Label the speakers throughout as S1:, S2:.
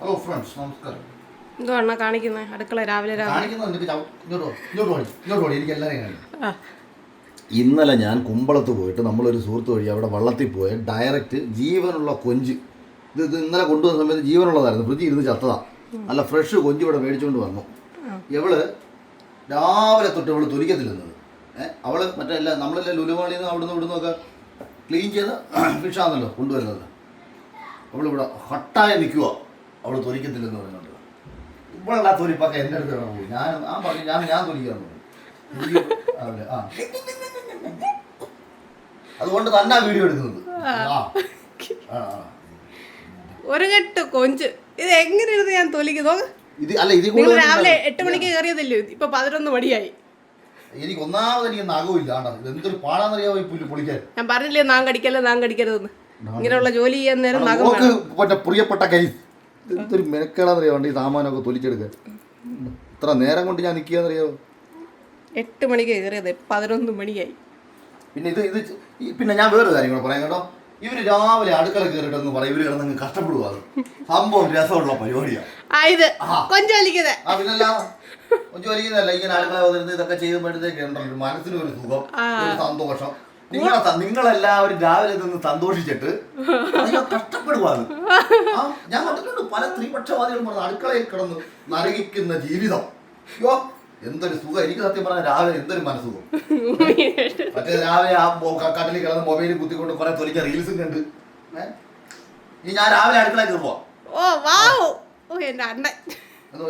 S1: Hello friends നമസ്കാരം.
S2: എന്തുവാണ് കാണിക്കുന്നത് അടുക്കള രാവിലെ
S1: ഇന്നലെ ഞാൻ കുമ്പളത്ത് പോയിട്ട് നമ്മളൊരു സുഹൃത്ത് വഴി അവിടെ വള്ളത്തിൽ പോയി ഡയറക്റ്റ് ജീവനുള്ള കൊഞ്ച്. ഇത് ഇത് ഇന്നലെ കൊണ്ടുവന്ന സമയത്ത് ജീവനുള്ളതായിരുന്നു. ഫ്രിഡ്ജ് ഇരുന്ന് ചത്തതാ. നല്ല ഫ്രഷ് കൊഞ്ച് ഇവിടെ മേടിച്ചുകൊണ്ട് വന്നു. ഇവൾ രാവിലെ തൊട്ട് ഇവൾ തുലിക്കത്തില്ലെന്നത്. ഏഹ് അവൾ മറ്റേ അല്ല നമ്മളെല്ലാം ലുലുമാളിൽ നിന്ന് അവിടുന്ന് ഇവിടുന്ന് ഒക്കെ ക്ലീൻ ചെയ്ത് ഫിഷാണല്ലോ കൊണ്ടുവരുന്നത്. അവളിവിടെ ഹട്ടായി നിൽക്കുക അവൾ തൊലിക്കത്തില്ലെന്ന് പറഞ്ഞുണ്ട് ഇവളുടെ തൊലിപ്പൊക്കെ എന്റെ അടുത്ത് വേണം പോയി. ഞാൻ ആ പറഞ്ഞു ഞാൻ ഞാൻ തൊലിക്കാന്ന് പറഞ്ഞു ആ. അതുകൊണ്ട് തന്നെ ആ വീഡിയോ എടുക്കുന്നത്. ആ.
S2: ഒരു കെട്ട് കൊഞ്ച്. ഇത് എങ്ങനെ ഇരുന്ന് ഞാൻ തൊലിക്കുന്നു
S1: ഇത് അല്ല
S2: നിങ്ങൾ രാവിലെ എട്ട് മണിക്ക് കയറിയതല്ലേ ഇപ്പൊ പതിനൊന്ന് മണിയായി.
S1: എനിക്ക് ഒന്നാമത് എനിക്ക് നഖമില്ല ഇത് എന്തൊരു പാടാന്നറിയാമോ ഈ പുല്ല് പൊളിക്കാൻ?
S2: ഞാൻ പറഞ്ഞില്ലേ നാം കടിക്കല്ലേ നാം കടിക്കരുതെന്ന്? ഇങ്ങനെയുള്ള ജോലി ചെയ്യാൻ നേരം നഖം
S1: പ്രിയപ്പെട്ട കൈ എന്തൊരു മെനക്കേടാന്നറിയോ വണ്ടി സാമാനമൊക്കെ തൊലിച്ചെടുക്കാൻ? ഇത്ര നേരം കൊണ്ട് ഞാൻ നിൽക്കുകയെന്നറിയോ?
S2: എട്ട് മണിക്ക് കയറിയത്. പതിനൊന്ന് മണിയായി.
S1: പിന്നെ ഇത് ഇത് ഈ- പിന്നെ ഞാൻ വേറെ കാര്യം കൂടെ പറയാം കേട്ടോ. ഇവർ രാവിലെ അടുക്കള കയറിയിട്ടെന്ന് പറയും. ഇവർ കിടന്നങ്ങ് കഷ്ടപ്പെടുക സംഭവം രസമുള്ള പരിപാടിയാണ്
S2: ആ ഇത്
S1: പിന്നല്ല ഇങ്ങനെ അടുക്കള വന്നിരുന്ന് ഇതൊക്കെ ചെയ്യുമ്പോഴത്തേക്ക് ഉണ്ടല്ലോ ഒരു മനസ്സിന് ഒരു സുഖം ഒരു സന്തോഷം. നിങ്ങളെ നിങ്ങളെല്ലാവരും രാവിലെ നിന്ന് സന്തോഷിച്ചിട്ട് നിങ്ങൾ കഷ്ടപ്പെടുവാണ്. ഞാൻ കണ്ടിട്ടുണ്ട് പല സ്ത്രീപക്ഷവാദികളും പറഞ്ഞ അടുക്കളയിൽ കിടന്ന് നരകിക്കുന്ന ജീവിതം. അയ്യോ എന്തൊരു സുഖം. എനിക്ക് സത്യം പറഞ്ഞാൽ രാവിലെ എന്തൊരു മനസ്സുഖം. മറ്റേ രാവിലെ ആ കട്ടിലിൽ കിടന്ന് മൊബൈലിൽ കുത്തിക്കൊണ്ട് കുറെ തൊലിക്ക റീൽസും കണ്ട്. ഏഹ് ഇനി ഞാൻ രാവിലെ അടുക്കള കയറുവാ.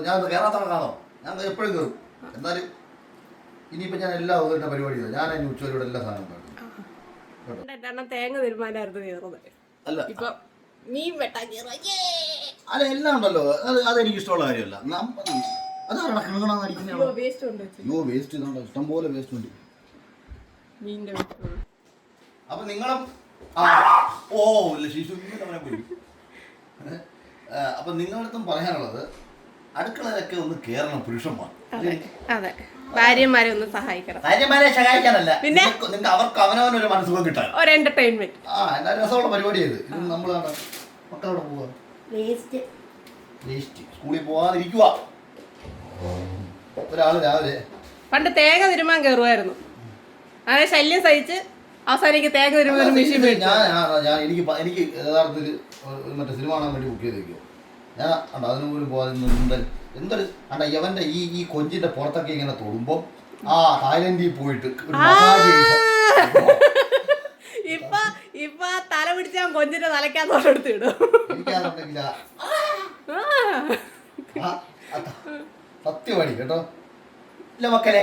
S1: ഞാൻ കയറാത്ത കാണോ ഞാൻ എപ്പോഴും കയറും എന്നാലും ഇനിയിപ്പോ ഞാൻ എല്ലാ ദിവസവും പരിപാടി ഞാൻ അതിന് ഉച്ചവരോടെ എല്ലാ സാധനവും
S2: തേങ്ങ തീരുമാനമായിരുന്നു കയറുന്നത്.
S1: അല്ല
S2: ഇപ്പൊ മീൻ വെട്ടാൻ കയറുക
S1: അല്ല എല്ലാം ഉണ്ടല്ലോ. അത് അതെനിക്ക് ഇഷ്ടമുള്ള കാര്യമല്ല. നമ്മ- അതാണ്
S2: വേസ്റ്റ് ഉണ്ട്
S1: അയ്യോ വേസ്റ്റ് ഇതുണ്ടോ? ഇഷ്ടംപോലെ വേസ്റ്റ് ഉണ്ട്.
S2: മീനിന്റെ.
S1: അപ്പൊ നിങ്ങളും ആ, ഓ ഇല്ല ശിശു പോയി? അപ്പൊ നിങ്ങളടുത്തും പറയാനുള്ളത് അടുക്കളയിലൊക്കെ ഒന്ന് കേറണം പുരുഷന്മാർ.
S2: അതെ അതെ. ഭാര്യമാരെ ഒന്ന് സഹായിക്കണം.
S1: ഭാര്യമാരെ സഹായിക്കാനല്ല.
S2: പിന്നെ?
S1: നിങ്ങൾക്ക് അവർക്ക് അവനവനൊരു മനസ്സുഖം കിട്ടാൻ.
S2: ഒരു എന്റർടൈൻമെന്റ്
S1: ആ എന്നാ രസമുള്ള പരിപാടി ഇത്. നമ്മളാണ്. മക്കളോട് പോവാ.
S2: വേസ്റ്റ്.
S1: വേസ്റ്റ്. സ്കൂളിൽ പോവാതിരിക്കുക ഒരാൾ രാവിലെ.
S2: പണ്ട് തേങ്ങ തിരുമാൻ കയറുമായിരുന്നു അങ്ങനെ ശല്യം സഹിച്ച് അവസാനിക്ക് തേങ്ങ തിരുമാൻ ഒരു മെഷീൻ
S1: ഞാൻ ഞാൻ- എനിക്ക് എനിക്ക് യഥാർത്ഥത്തിൽ ഒരു മറ്റേ സിനിമ കാണാൻ വേണ്ടി ബുക്ക് ചെയ്തേക്കോ ഞാൻ അണ്ട അതിനു പോലും പോകാതെ നീന്തൽ എന്തൊരു അണ്ട യവന്റെ ഈ ഈ കൊഞ്ചിന്റെ പുറത്തൊക്കെ ഇങ്ങനെ തൊടുമ്പോ ആ തായ്ലൻഡിൽ പോയിട്ട് ഒരു മസാജ്
S2: ഇപ്പൊ ഇപ്പൊ തല പിടിച്ചാൽ കൊഞ്ചിന്റെ തലയ്ക്കാൻ തൊട്ടെടുത്ത് ഇടും.
S1: എനിക്കാണെന്നുണ്ടെങ്കിൽ സത്യമാടി കേട്ടോ. ഇല്ല മക്കളെ.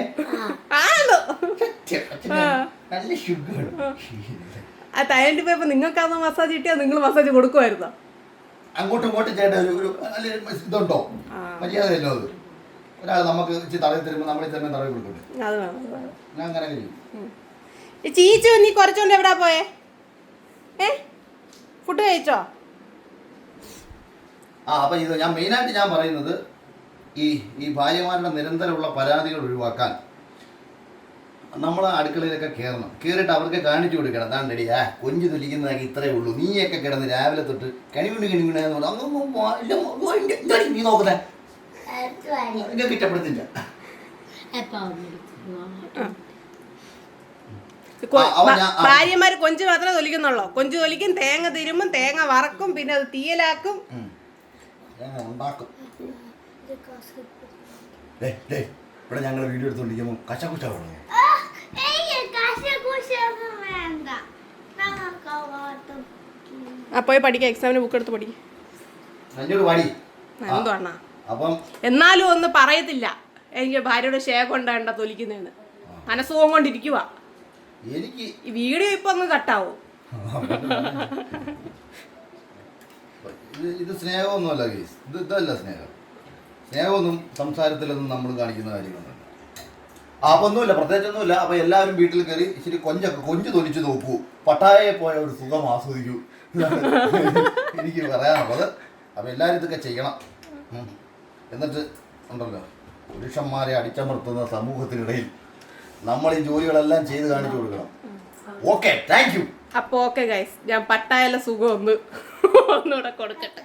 S1: നല്ല ഷുഗർ
S2: ആ. തൈലൻഡിൽ പോയപ്പോ നിങ്ങൾക്കാണോ മസാജ് കിട്ടിയാ? നിങ്ങൾ മസാജ് കൊടുക്കുമായിരുന്നോ?
S1: അങ്ങോട്ടും ഇങ്ങോട്ടും ചെയ്യേണ്ട ഒരു ഒരു നല്ലൊരു ഇതുണ്ടോ? മര്യാദയല്ലോ അത്? ഒരാൾ നമുക്ക് ഇച്ചിരി തടവി തരുമ്പോൾ നമ്മൾ തന്നെ തടവി
S2: വേണം.
S1: ഞാൻ അങ്ങനെ
S2: ഈ ചീച്ചു നീ കുറച്ചോണ്ട് എവിടാ പോയേ? ഏ? ഫുഡ് കഴിച്ചോ?
S1: ആ അപ്പം ഇത് ഞാൻ മെയിനായിട്ട് ഞാൻ പറയുന്നത് ഈ ഈ ഭാര്യമാരുടെ നിരന്തരമുള്ള പരാതികൾ ഒഴിവാക്കാൻ നമ്മൾ അടുക്കളയിലൊക്കെ കയറണം കയറിയിട്ട് അവർക്ക് കാണിച്ചു കൊടുക്കണം. അതാണ് റെഡി ആ കൊഞ്ച് തുലിക്കുന്നതാക്കി ഇത്രയേ ഉള്ളൂ. നീയൊക്കെ കിടന്ന് രാവിലെ തൊട്ട് എന്ന് പറഞ്ഞു പോ- ഇല്ല, നീ നോക്കുന്നേ? നിങ്ങൾക്ക്
S2: ഭാര്യമാര് കൊഞ്ച് മാത്രമേ തൊലിക്കുന്നുള്ളൂ? കൊഞ്ച് തൊലിക്കും തേങ്ങ തിരുമ്പും തേങ്ങ വറക്കും പിന്നെ അത് തീയലാക്കും.
S1: ഇവിടെ ഞങ്ങൾ വീഡിയോ എടുത്തോണ്ടിരിക്കുമ്പോൾ കച്ചക്കുച്ച
S2: പോയി പഠിക്കാം എക്സാമിന് ബുക്ക് എടുത്ത് പഠിക്കും. എന്നാലും ഒന്ന് പറയത്തില്ല. എനിക്ക് ഭാര്യയുടെ ഷേ കൊണ്ടാണ്ട തൊലിക്കുന്നതെന്ന്. മനസ്സുഖം കൊണ്ടിരിക്കുക
S1: എനിക്ക്
S2: വീഡിയോ ഇപ്പൊ ഒന്ന് കട്ടാവും.
S1: ഇത് സ്നേഹമൊന്നുമല്ല ഇത് ഇതല്ല സ്നേഹം. സ്നേഹമൊന്നും സംസാരത്തിലൊന്നും നമ്മൾ കാണിക്കുന്ന കാര്യങ്ങളൊന്നുമല്ല ആ ഒന്നുമില്ല പ്രത്യേകിച്ചൊന്നുമില്ല. അപ്പൊ എല്ലാവരും വീട്ടിൽ കയറി ഇച്ചിരി കൊഞ്ചൊക്കെ കൊഞ്ച് തൊലിച്ചു നോക്കൂ. പട്ടായെ പോയ ഒരു സുഖം ആസ്വദിക്കൂ. എനിക്ക് പറയാനുള്ളത് അപ്പൊ എല്ലാവരും ഇതൊക്കെ ചെയ്യണം. എന്നിട്ട് ഉണ്ടല്ലോ പുരുഷന്മാരെ അടിച്ചമർത്തുന്ന സമൂഹത്തിനിടയിൽ നമ്മൾ ഈ ജോലികളെല്ലാം ചെയ്ത് കാണിച്ചു കൊടുക്കണം. ഓക്കെ താങ്ക് യു
S2: അപ്പൊ ഓക്കെ ഗൈസ് ഞാൻ പട്ടായല സുഖം ഒന്ന് ഒന്നുകൂടെ കൊടുക്കട്ടെ.